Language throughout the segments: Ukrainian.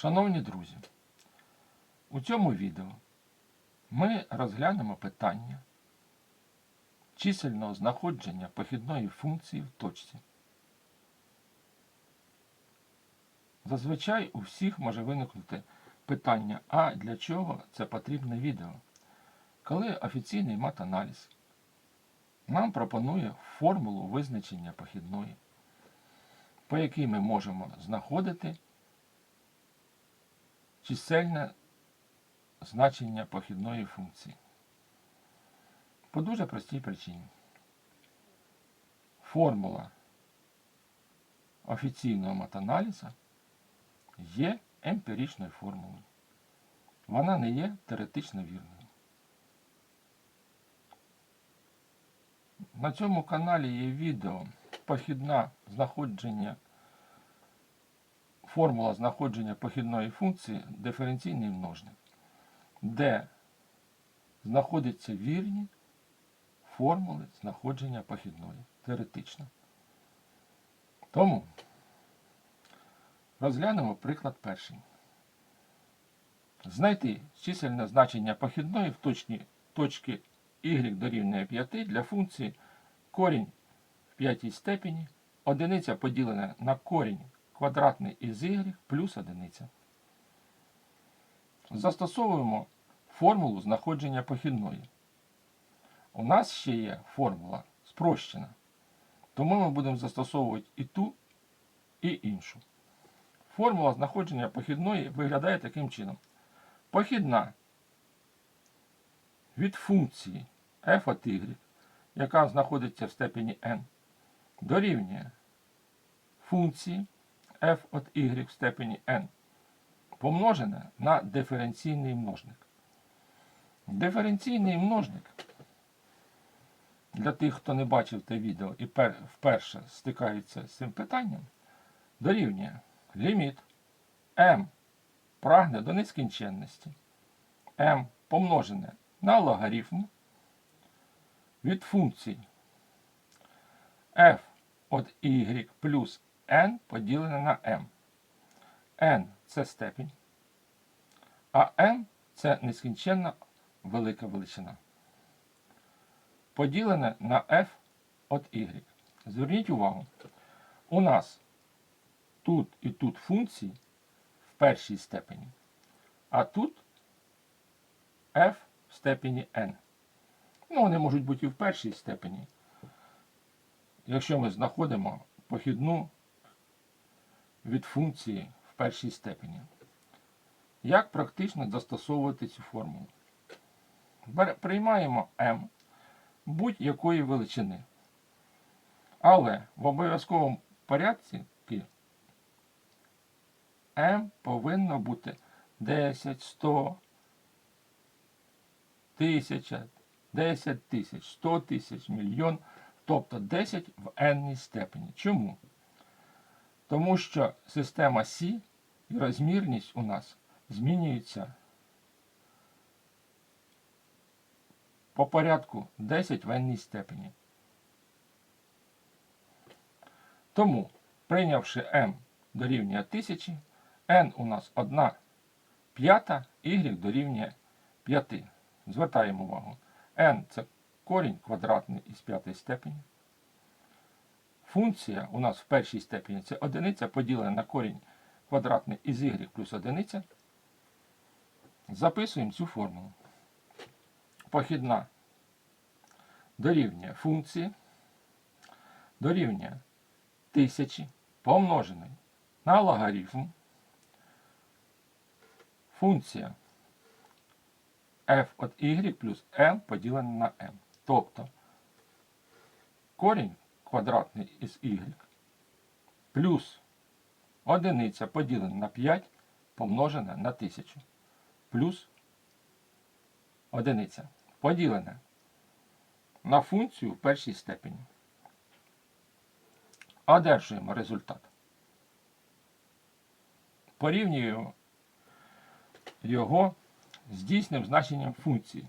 Шановні друзі, у цьому відео ми розглянемо питання чисельного знаходження похідної функції в точці. Зазвичай у всіх може виникнути питання, а для чого це потрібне відео? Коли офіційний матаналіз нам пропонує формулу визначення похідної, по якій ми можемо знаходити чисельне значення похідної функції. По дуже простій причині. Формула офіційного матаналізу є емпіричною формулою. Вона не є теоретично вірною. На цьому каналі є відео похідна знаходження формула знаходження похідної функції диференційний множник, де знаходяться вірні формули знаходження похідної теоретично. Тому розглянемо приклад перший. Знайти чисельне значення похідної в точці, точки y дорівнює 5 для функції корінь в п'ятій степені, одиниця поділена на корінь квадратний із y плюс одиниця. Застосовуємо формулу знаходження похідної. У нас ще є формула спрощена, тому ми будемо застосовувати і ту, і іншу. Формула знаходження похідної виглядає таким чином. Похідна від функції f от y, яка знаходиться в степені n, дорівнює функції f от y в степені n, помножене на диференційний множник. Диференційний множник для тих, хто не бачив те відео і вперше стикається з цим питанням, дорівнює ліміт m прагне до нескінченності, m помножене на логарифм від функцій f от y плюс n поділене на m. n це степінь, а m це нескінченна велика величина. Поділене на f от y. Зверніть увагу, у нас тут і тут функції в першій степені, а тут f в степені n. Ну, вони можуть бути і в першій степені. Якщо ми знаходимо похідну від функції в першій степені. Як практично застосовувати цю формулу? Приймаємо m будь-якої величини. Але в обов'язковому порядку m повинно бути 10, 100, 1000, 10 тисяч, 100 тисяч, мільйон, тобто 10 в n степені. Чому? Тому що система Сі і розмірність у нас змінюється по порядку 10 в n степені. Тому, прийнявши m дорівнює 1000, n у нас 1 п'ята, y дорівнює 5. Звертаємо увагу. n це корінь квадратний із п'ятої степені. Функція у нас в першій степені це одиниця поділена на корінь квадратний із y плюс одиниця. Записуємо цю формулу. Похідна дорівнює функції, дорівнює тисячі помножений на логарифм. Функція f от y плюс m поділене на m. Тобто корінь квадратний із y плюс одиниця поділена на 5 помножене на 1000 плюс одиниця поділене на функцію в першій степені. Одержуємо результат. Порівнюємо його з дійсним значенням функції.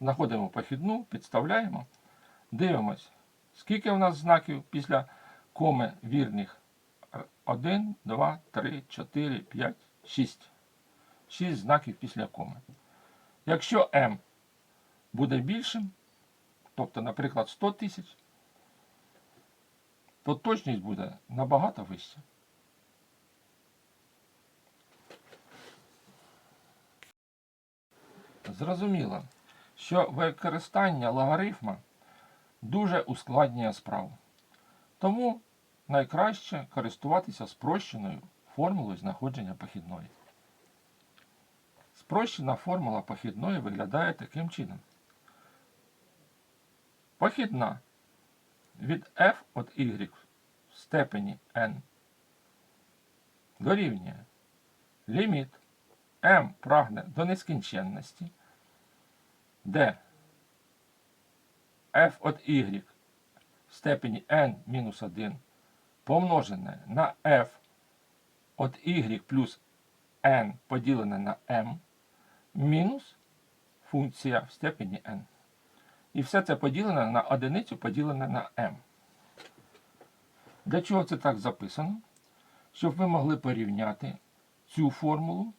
Знаходимо похідну, підставляємо, дивимось, скільки у нас знаків після коми вірних 1, 2, 3, 4, 5, 6. 6 знаків після коми. Якщо m буде більшим, тобто, наприклад, 100 тисяч, то точність буде набагато вища. Зрозуміло, що використання логарифма дуже ускладнює справу. Тому найкраще користуватися спрощеною формулою знаходження похідної. Спрощена формула похідної виглядає таким чином. Похідна від f від y в степені n дорівнює ліміт m прагне до нескінченності, де f від y в степені n-1 помножене на f від y плюс n поділене на m мінус функція в степені n. І все це поділене на одиницю поділене на m. Для чого це так записано? Щоб ви могли порівняти цю формулу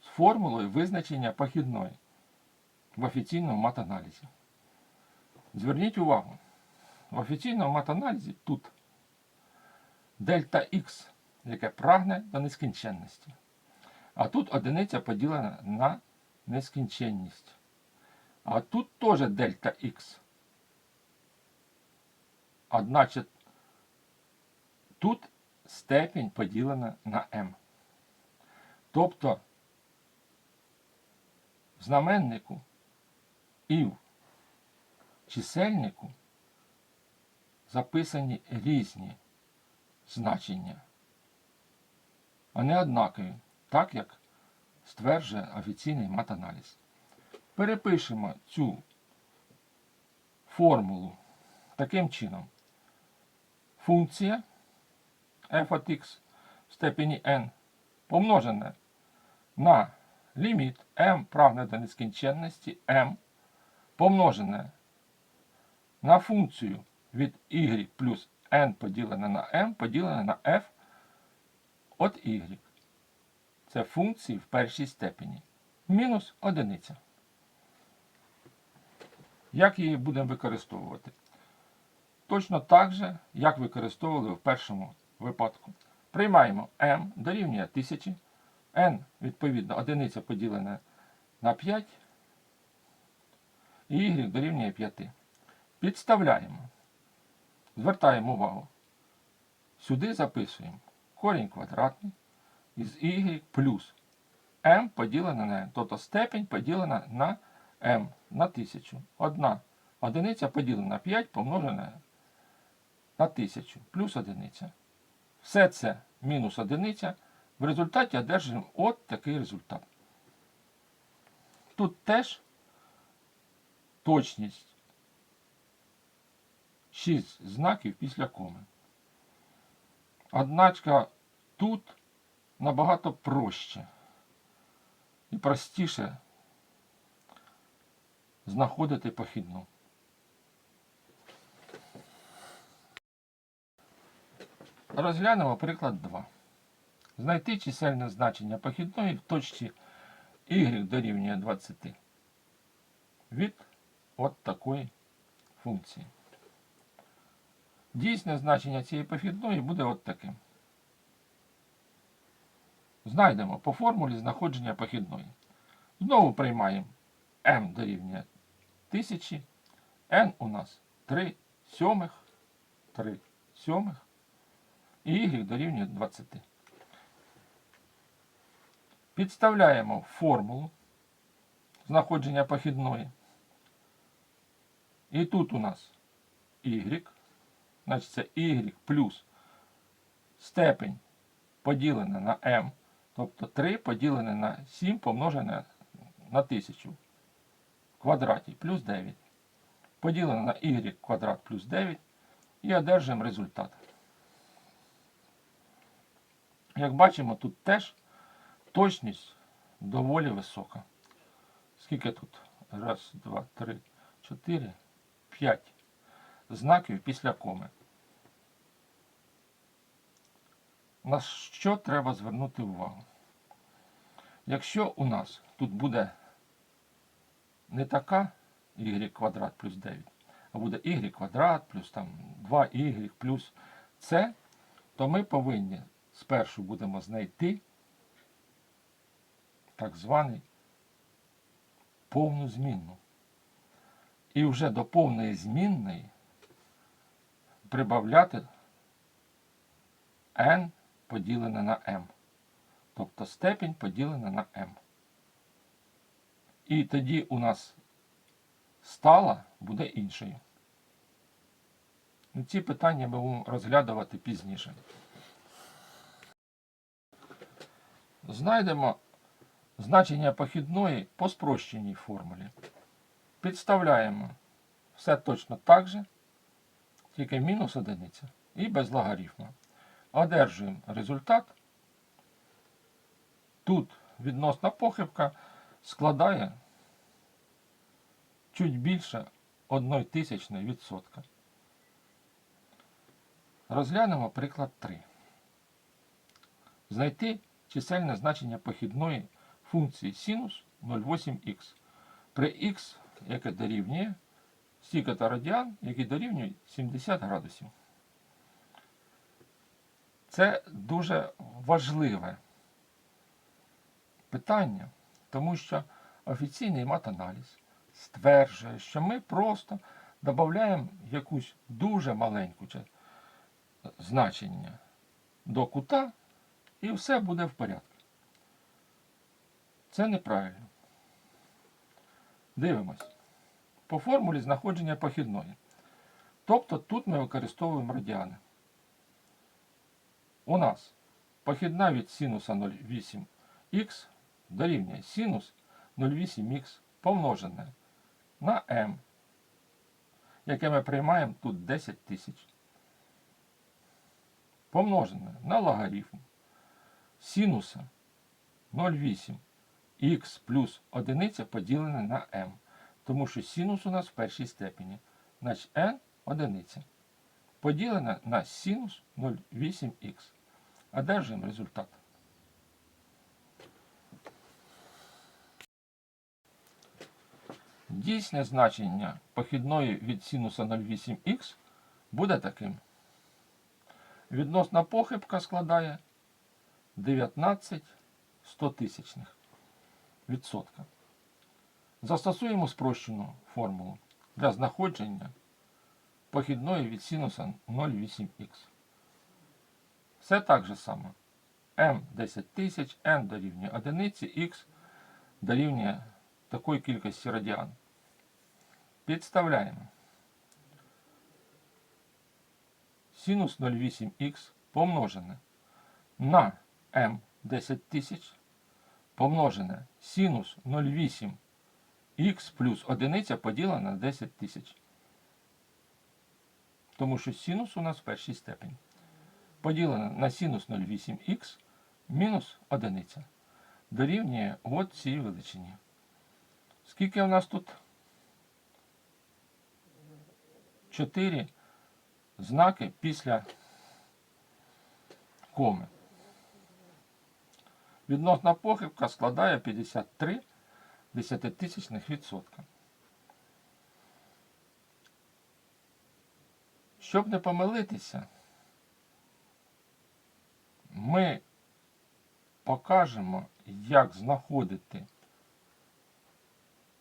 з формулою визначення похідної в офіційному матаналізі. Зверніть увагу, в офіційному матаналізі тут дельта Х, яке прагне до нескінченності. А тут одиниця поділена на нескінченність. А тут теж дельта Х. Одначе тут степінь поділена на m. Тобто в знаменнику і в чисельнику записані різні значення, а не однакові, так як стверджує офіційний матаналіз. Перепишемо цю формулу таким чином. Функція f от x в степені n помножене на ліміт m прагне до нескінченності m помножене на функцію від y плюс n поділене на m поділене на f от y. Це функції в першій степені. Мінус одиниця. Як її будемо використовувати? Точно так же, як використовували в першому випадку. Приймаємо m дорівнює 1000, n, відповідно, одиниця поділена на 5, і y дорівнює 5. Підставляємо. Звертаємо увагу. Сюди записуємо корінь квадратний із y плюс m поділене на n. Тобто степень поділена на m на 1000. Одна одиниця поділена на 5 помножена на 1000 плюс одиниця. Все це мінус одиниця. В результаті одержуємо от такий результат. Тут теж точність 6 знаків після коми. Одначе тут набагато проще і простіше знаходити похідну. Розглянемо приклад 2. Знайти чисельне значення похідної в точці y дорівнює 20 від от такої функції. Дійсне значення цієї похідної буде от таким. Знайдемо по формулі знаходження похідної. Знову приймаємо m дорівнює 1000, n у нас 3 сьомих, 3 сьомих і y дорівнює 20. Підставляємо формулу знаходження похідної. І тут у нас y, значить це y плюс степень поділене на m, тобто 3 поділене на 7 помножене на 1000 в квадраті плюс 9. Поділене на y квадрат плюс 9 і одержуємо результат. Як бачимо, тут теж точність доволі висока. Скільки тут? Раз, два, три, чотири, п'ять знаків після коми. На що треба звернути увагу? Якщо у нас тут буде не така y квадрат плюс 9, а буде y квадрат плюс там 2y плюс c, то ми повинні спершу будемо знайти так званий повну змінну. І вже до повної змінної прибавляти n поділене на m. Тобто степінь поділена на m. І тоді у нас стала буде іншою. Ну, Ці питання будемо розглядувати пізніше. Знайдемо значення похідної по спрощеній формулі. Підставляємо все точно так же, тільки мінус одиниця і без логарифму. Одержуємо результат. Тут відносна похибка складає чуть більше 1 тисячної відсотка. Розглянемо приклад 3. Знайти чисельне значення похідної функції синус 0,8х при х, яке дорівнює стільки та радіан, який дорівнює 70 градусів. Це дуже важливе питання, тому що офіційний матаналіз стверджує, що ми просто додаємо якусь дуже маленьку значення до кута, і все буде в порядку. Це неправильно. Дивимось. По формулі знаходження похідної. Тобто тут ми використовуємо радіани. У нас похідна від синуса 0,8х дорівнює синус 0,8х помножене на m, яке ми приймаємо тут 10 тисяч. Помножене на логарифм синуса 0,8 х плюс 1 поділене на m. Тому що синус у нас в першій степені. Значить n одиниця. Поділене на синус 0,8х. Одержуємо результат. Дійсне значення похідної від синуса 0,8х буде таким. Відносна похибка складає 19 стотисячних відсотка. Застосуємо спрощену формулу для знаходження похідної від синуса 0,8х. Все так же само. m 10 тисяч, n дорівнює 1, х дорівнює такої кількості радіан. Підставляємо. Синус 0,8х помножене на m 10 тисяч помножене синус 0,8 х плюс 1 поділена на 10 тисяч. Тому що синус у нас в першій степені. Поділено на синус 0,8х мінус 1 дорівнює от цій величині. Скільки у нас тут? 4 знаки після коми. Відносна похибка складає 53 десятитисячних відсотка. Щоб не помилитися, ми покажемо, як знаходити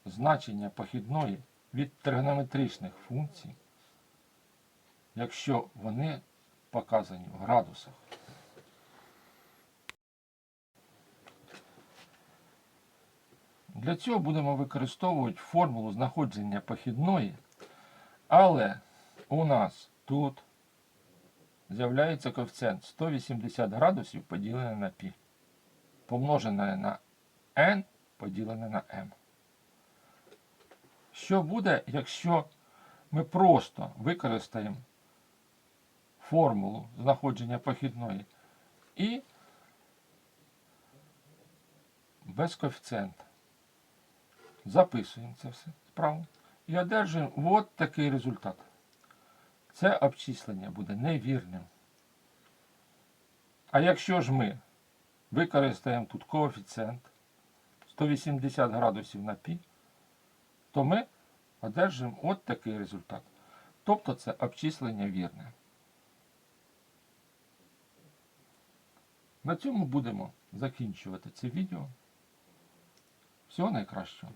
значення похідної від тригонометричних функцій, якщо вони показані в градусах. Для цього будемо використовувати формулу знаходження похідної, але у нас тут з'являється коефіцієнт 180 градусів поділене на π, помножене на n поділене на m. Що буде, якщо ми просто використаємо формулу знаходження похідної і без коефіцієнта? Записуємо це все справу і одержуємо от такий результат. Це обчислення буде невірним. А якщо ж ми використаємо тут коефіцієнт 180 градусів на пі, то ми одержимо от такий результат. Тобто це обчислення вірне. На цьому будемо закінчувати це відео. Всього найкращого.